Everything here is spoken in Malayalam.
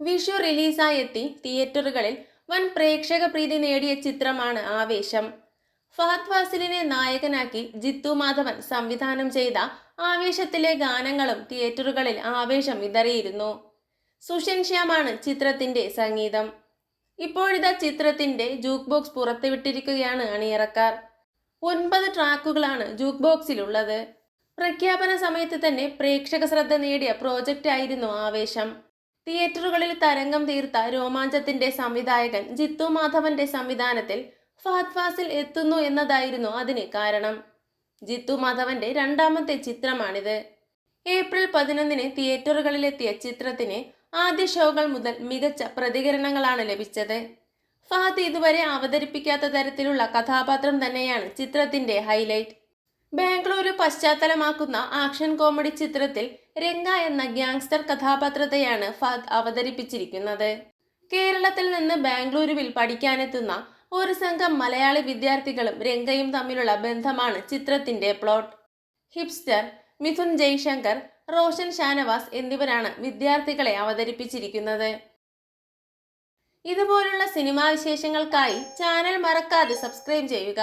വിഷു റിലീസായെത്തി തിയേറ്ററുകളിൽ വൻ പ്രേക്ഷക പ്രീതി നേടിയ ചിത്രമാണ് ആവേശം. ഫഹദ് ഫാസിലിനെ നായകനാക്കി ജിത്തു മാധവൻ സംവിധാനം ചെയ്ത ആവേശത്തിലെ ഗാനങ്ങളും തിയേറ്ററുകളിൽ ആവേശം വിതറിയിരുന്നു. സുഷൻ ശ്യാമാണ് ചിത്രത്തിന്റെ സംഗീതം. ഇപ്പോഴിതാ ചിത്രത്തിന്റെ ജൂക്ക് ബോക്സ് പുറത്തുവിട്ടിരിക്കുകയാണ് അണിയറക്കാർ. ഒൻപത് ട്രാക്കുകളാണ് ജൂക്ക് ബോക്സിലുള്ളത് പ്രഖ്യാപന സമയത്ത് തന്നെ പ്രേക്ഷക ശ്രദ്ധ നേടിയ പ്രോജക്റ്റ് ആയിരുന്നു ആവേശം. തിയേറ്ററുകളിൽ തരംഗം തീർത്ത രോമാഞ്ചത്തിന്റെ സംവിധായകൻ ജിത്തു മാധവന്റെ സംവിധാനത്തിൽ ഫഹദ് ഫാസിൽ എത്തുന്നു എന്നതായിരുന്നു അതിന് കാരണം. ജിത്തു മാധവന്റെ രണ്ടാമത്തെ ചിത്രമാണിത്. ഏപ്രിൽ പതിനൊന്നിന് തിയേറ്ററുകളിലെത്തിയ ചിത്രത്തിന് ആദ്യ ഷോകൾ മുതൽ മികച്ച പ്രതികരണങ്ങളാണ് ലഭിച്ചത്. ഫഹദ് ഇതുവരെ അവതരിപ്പിക്കാത്ത തരത്തിലുള്ള കഥാപാത്രം തന്നെയാണ് ചിത്രത്തിന്റെ ഹൈലൈറ്റ്. ബാംഗ്ലൂരു പശ്ചാത്തലമാക്കുന്ന ആക്ഷൻ കോമഡി ചിത്രത്തിൽ രംഗ എന്ന ഗ്യാങ്സ്റ്റർ കഥാപാത്രത്തെയാണ് ഫഹദ് അവതരിപ്പിച്ചിരിക്കുന്നത്. കേരളത്തിൽ നിന്ന് ബാംഗ്ലൂരുവിൽ പഠിക്കാനെത്തുന്ന ഒരു സംഘം മലയാളി വിദ്യാർത്ഥികളും രംഗയും തമ്മിലുള്ള ബന്ധമാണ് ചിത്രത്തിന്റെ പ്ലോട്ട്. ഹിപ്സ്റ്റർ മിഥുൻ ജയ്ശങ്കർ റോഷൻ ഷാനവാസ് എന്നിവരാണ് വിദ്യാർത്ഥികളെ അവതരിപ്പിച്ചിരിക്കുന്നത്. ഇതുപോലുള്ള സിനിമാ വിശേഷങ്ങൾക്കായി ചാനൽ മറക്കാതെ സബ്സ്ക്രൈബ് ചെയ്യുക.